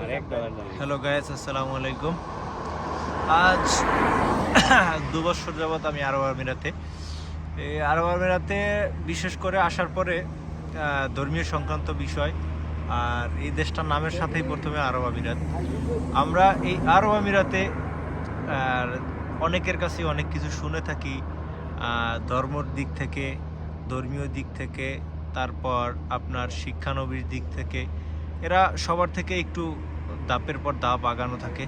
Hello guys আসসালামু আলাইকুম। আজ দু বছর যাবৎ আমি আরব আমিরাতে। এই আরব আমিরাতে বিশেষ করে আসার পরে ধর্মীয় সংক্রান্ত বিষয় আর এই দেশটার নামের সাথেই প্রথমে আরব আমিরাত। আমরা এই আরব আমিরাতে অনেকের কাছে অনেক কিছু শুনে থাকি ধর্মর দিক থেকে, ধর্মীয় দিক থেকে, তারপর আপনার শিক্ষানবির দিক থেকে এরা সবার থেকে একটু দাপের পর দাপ আগানো থাকে।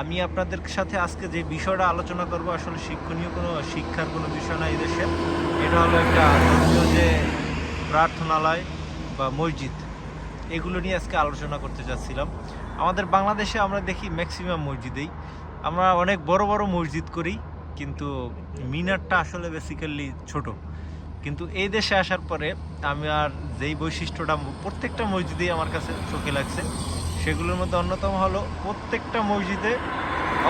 আমি আপনাদের সাথে আজকে যে বিষয়টা আলোচনা করব, আসলে শিক্ষণীয় কোনো শিক্ষার কোনো বিষয় না এই দেশে। এটা হলো একটা যে প্রার্থনালয় বা মসজিদ, এগুলো নিয়ে আজকে আলোচনা করতে যাচ্ছিলাম। আমাদের বাংলাদেশে আমরা দেখি ম্যাক্সিমাম মসজিদেই। আমরা অনেক বড় বড় মসজিদ করি, কিন্তু মিনারটা আসলে বেসিক্যালি ছোট। কিন্তু এই দেশে আসার পরে আমি আর যেই বৈশিষ্ট্যটা প্রত্যেকটা মসজিদেই আমার কাছে চোখে লাগছে, সেগুলোর মধ্যে অন্যতম হলো প্রত্যেকটা মসজিদে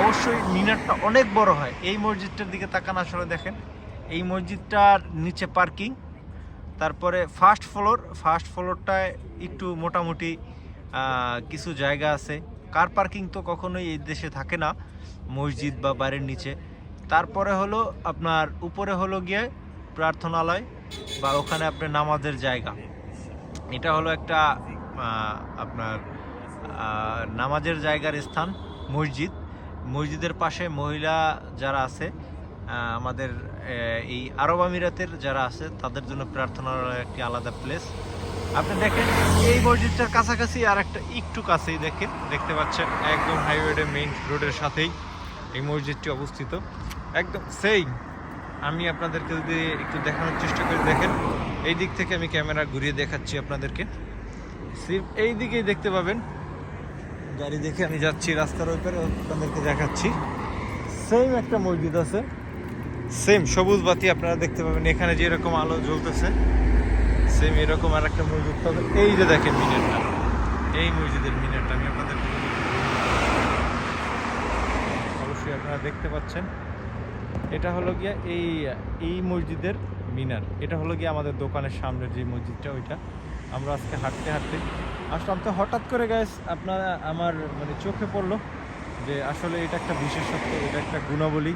অবশ্যই মিনারটা অনেক বড় হয়। এই মসজিদটার দিকে তাকান আসলে দেখেন, এই মসজিদটার নিচে পার্কিং, তারপরে ফার্স্ট ফ্লোর, ফার্স্ট ফ্লোরটায় একটু মোটামুটি কিছু জায়গা আছে। কার পার্কিং তো কখনোই এই দেশে থাকে না, মসজিদ বা বাড়ির নিচে। তারপরে হলো আপনার উপরে হলো গিয়ে প্রার্থনালয় বা ওখানে আপনার নামাজের জায়গা। এটা হলো একটা আপনার নামাজের জায়গার স্থান, মসজিদ। মসজিদের পাশে মহিলা যারা আছে আমাদের এই আরব আমিরাতের যারা আছে, তাদের জন্য প্রার্থনার একটি আলাদা প্লেস আপনি দেখেন, এই মসজিদটার কাছাকাছি আর একটা একটু কাছেই দেখেন। দেখতে পাচ্ছেন, একদম হাইওয়ে মেইন রোডের সাথেই এই মসজিদটি অবস্থিত। একদম সেই আমি আপনাদেরকে যদি একটু দেখানোর চেষ্টা করে, দেখেন, এই দিক থেকে আমি ক্যামেরা ঘুরিয়ে দেখাচ্ছি আপনাদেরকে। সিপ এই দিকেই দেখতে পাবেন। গাড়ি দেখে আমি যাচ্ছি রাস্তার ওপরে আপনাদেরকে দেখাচ্ছি। সেম একটা মসজিদ আছে। সেম সবুজ বাতি আপনারা দেখতে পাবেন। এখানে যেরকম আলো জ্বলতেছে সেম এরকম আর একটা মসজিদ পাবেন। এই যে দেখেন মিনারটা। এই মসজিদের মিনারটা আমি আপনাদের অবশ্যই আপনারা দেখতে পাচ্ছেন। এটা হলো গিয়া এই এই মসজিদের মিনার। এটা হলো গিয়ে আমাদের দোকানের সামনের যে মসজিদটা ওইটা। আমরা আজকে হাঁটতে হাঁটতে আসলাম। তো হঠাৎ করে গ্যাস আপনারা আমার মানে চোখে পড়ল যে আসলে এটা একটা বিশেষত্ব এটা একটা গুণাবলী।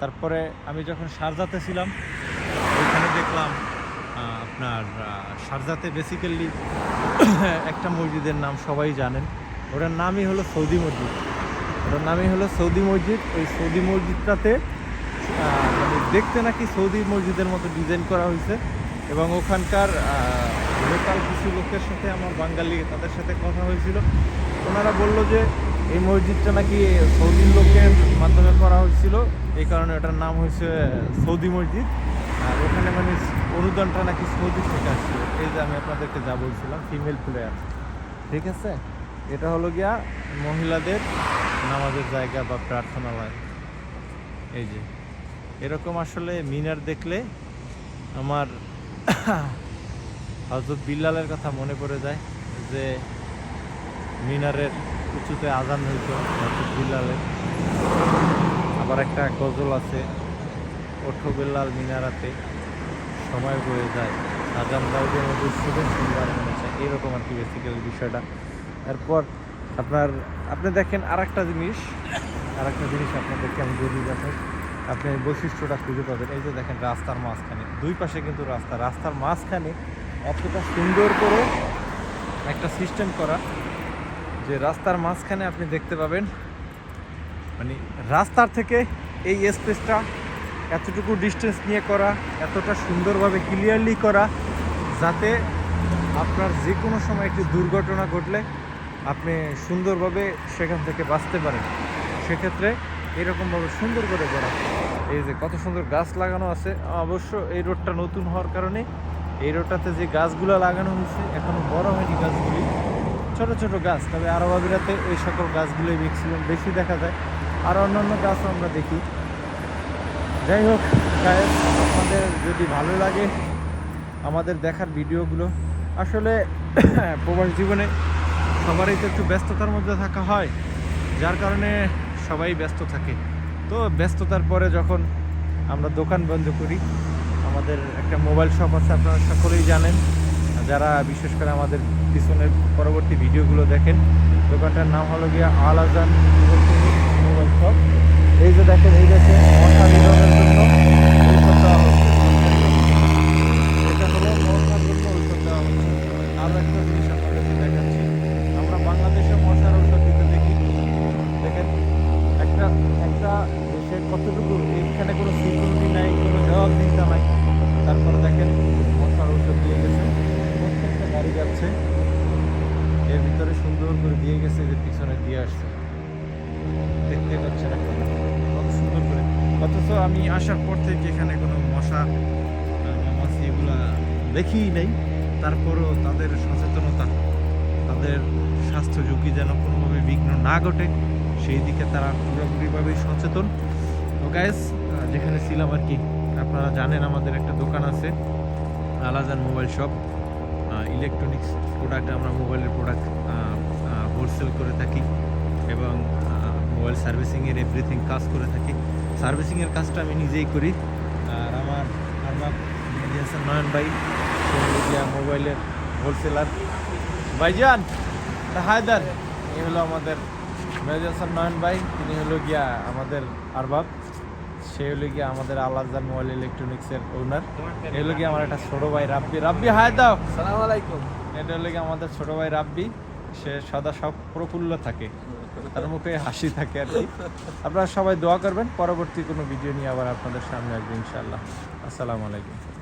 তারপরে আমি যখন শারজাতে ছিলাম ওইখানে দেখলাম আপনার আহ, শারজাতে বেসিক্যালি একটা মসজিদের নাম সবাই জানেন। ওটার নামই হলো সৌদি মসজিদ। ওটার নামই হলো সৌদি মসজিদ। ওই সৌদি মসজিদটাতে মানে দেখতে নাকি সৌদি মসজিদের মতো ডিজাইন করা হয়েছে এবং ওখানকার লোকাল কিছু লোকের সাথে আমার বাঙালি, তাদের সাথে কথা হয়েছিল। ওনারা বলল যে এই মসজিদটা নাকি সৌদি লোকের মাধ্যমে করা হয়েছিল। এই কারণে ওটার নাম হয়েছে সৌদি মসজিদ। আর ওখানে মানে অনুদানটা নাকি সৌদি থেকে আসছিল এই যে আমি আপনাদেরকে যা বলছিলাম ফিমেল প্লেয়ার ঠিক আছে? এটা হলো গিয়া মহিলাদের নামাজের জায়গা বা প্রার্থনালয়। এই যে, এরকম আসলে মিনার দেখলে আমার হজরত বিল্লালের কথা মনে পড়ে যায় যে মিনারের উঁচুতে আজান হইতো হজরত বিল্লালের। আবার একটা গজল আছে, ওঠো বিল্লাল মিনারাতে, সময় বয়ে যায়, আজান দাউদের মধ্যে শুভে সুন্দর মনে চায় এরকম আর কি বেসিক্যালি বিষয়টা। এরপর আপনার, আপনি দেখেন আর একটা জিনিস আর একটা জিনিস আপনাদেরকে আমি যদি দেখাই আপনি বৈশিষ্ট্যটা খুঁজে পাবেন। এই যে দেখেন রাস্তার মাঝখানে, দুই পাশে কিন্তু রাস্তা। রাস্তার মাঝখানে এতটা সুন্দর করে একটা সিস্টেম করা, যে রাস্তার মাঝখানে আপনি দেখতে পাবেন মানে রাস্তার থেকে এই স্পেসটা এতটুকু ডিস্টেন্স নিয়ে করা, এতটা সুন্দরভাবে ক্লিয়ারলি করা, যাতে আপনার যে কোনো সময় একটি দুর্ঘটনা ঘটলে আপনি সুন্দরভাবে সেখান থেকে বাঁচতে পারেন। সেক্ষেত্রে এরকমভাবে সুন্দর করে করা এই যে কত সুন্দর গাছ লাগানো আছে, অবশ্য এই রোডটা নতুন হওয়ার কারণে এই রোডটাতে যে গাছগুলো লাগানো হয়েছে, এখনও বড় হয়নি গাছগুলি। ছোট ছোট গাছ, তবে আরব আমিরাতে এই সকল গাছগুলোই ম্যাক্সিমাম বেশি দেখা যায়। আর অন্যান্য গাছও আমরা দেখি। যাই হোক আপনাদের যদি ভালো লাগে আমাদের দেখার ভিডিওগুলো, আসলে প্রবাস জীবনে সবারই তো একটু ব্যস্ততার মধ্যে থাকা হয়, যার কারণে সবাই ব্যস্ত থাকে। তো ব্যস্ততার পরে যখন আমরা দোকান বন্ধ করি, আমাদের একটা মোবাইল শপ আছে, আপনারা সকলেই জানেন। যারা বিশেষ করে আমাদের পিছনের পরবর্তী ভিডিওগুলো দেখেন, দোকানটার নাম হলো গিয়া আল আজান মোবাইল শপ। এই যে দেখেন, এই আরও একটা জিনিস আপনাদেরকে দেখাচ্ছি আমরা বাংলাদেশে মশার ঔষধ দিতে দেখি দেখেন একটা একটা দেশের কতটুকু এখানে কোনো সিকিউরিটি নাই কোনো জবাবদিহিতা নাই তারপরে দেখেন মশার ঔষধ দিয়ে গেছে প্রত্যেকটা গাড়ি যাচ্ছে। এর ভিতরে সুন্দর করে দিয়ে গেছে যে পিছনে দিয়ে আসছে। দেখতে পাচ্ছেন এখন কত সুন্দর করে। অথচ আমি আসার পর থেকে এখানে কোনো মশা মাছি এগুলা দেখিই নাই। তারপরও তাদের সচেতনতা, তাদের স্বাস্থ্য ঝুঁকি যেন কোনোভাবে বিঘ্ন না ঘটে, সেই দিকে তারা পুরোপুরিভাবে সচেতন। তো গ্যাস যেখানে ছিলাম আর কি, আপনারা জানেন আমাদের একটা দোকান আছে Alajan mobile shop. Electronics product আমরা মোবাইলের প্রোডাক্ট হোলসেল করে থাকি এবং মোবাইল সার্ভিসিংয়ের এভরিথিং কাজ করে থাকি। সার্ভিসিংয়ের কাজটা আমি নিজেই করি। আর আমার আমার নয়ন ভাই মোবাইলের হোলসেলার ভাইজান হায়দার এই হলো আমাদের মেহেদি নয়ন ভাই, তিনি হলো গিয়া আমাদের আরবাব। সে হলো গিয়ে আমাদের আলাজান মোবাইল ইলেকট্রনিক্সের ওনার এ হলো গিয়ে আমার একটা ছোট ভাই রাব্বি। রাব্বি হায় দাও। সালাম আলাইকুম। এটা হলো গিয়ে আমাদের ছোট ভাই রাব্বি। সে সদা সব প্রফুল্ল থাকে। তার মুখে হাসি থাকে আর কি। আপনারা সবাই দোয়া করবেন। পরবর্তী কোনো ভিডিও নিয়ে আবার আপনাদের সামনে আসবে ইনশাল্লাহ আসসালামু আলাইকুম।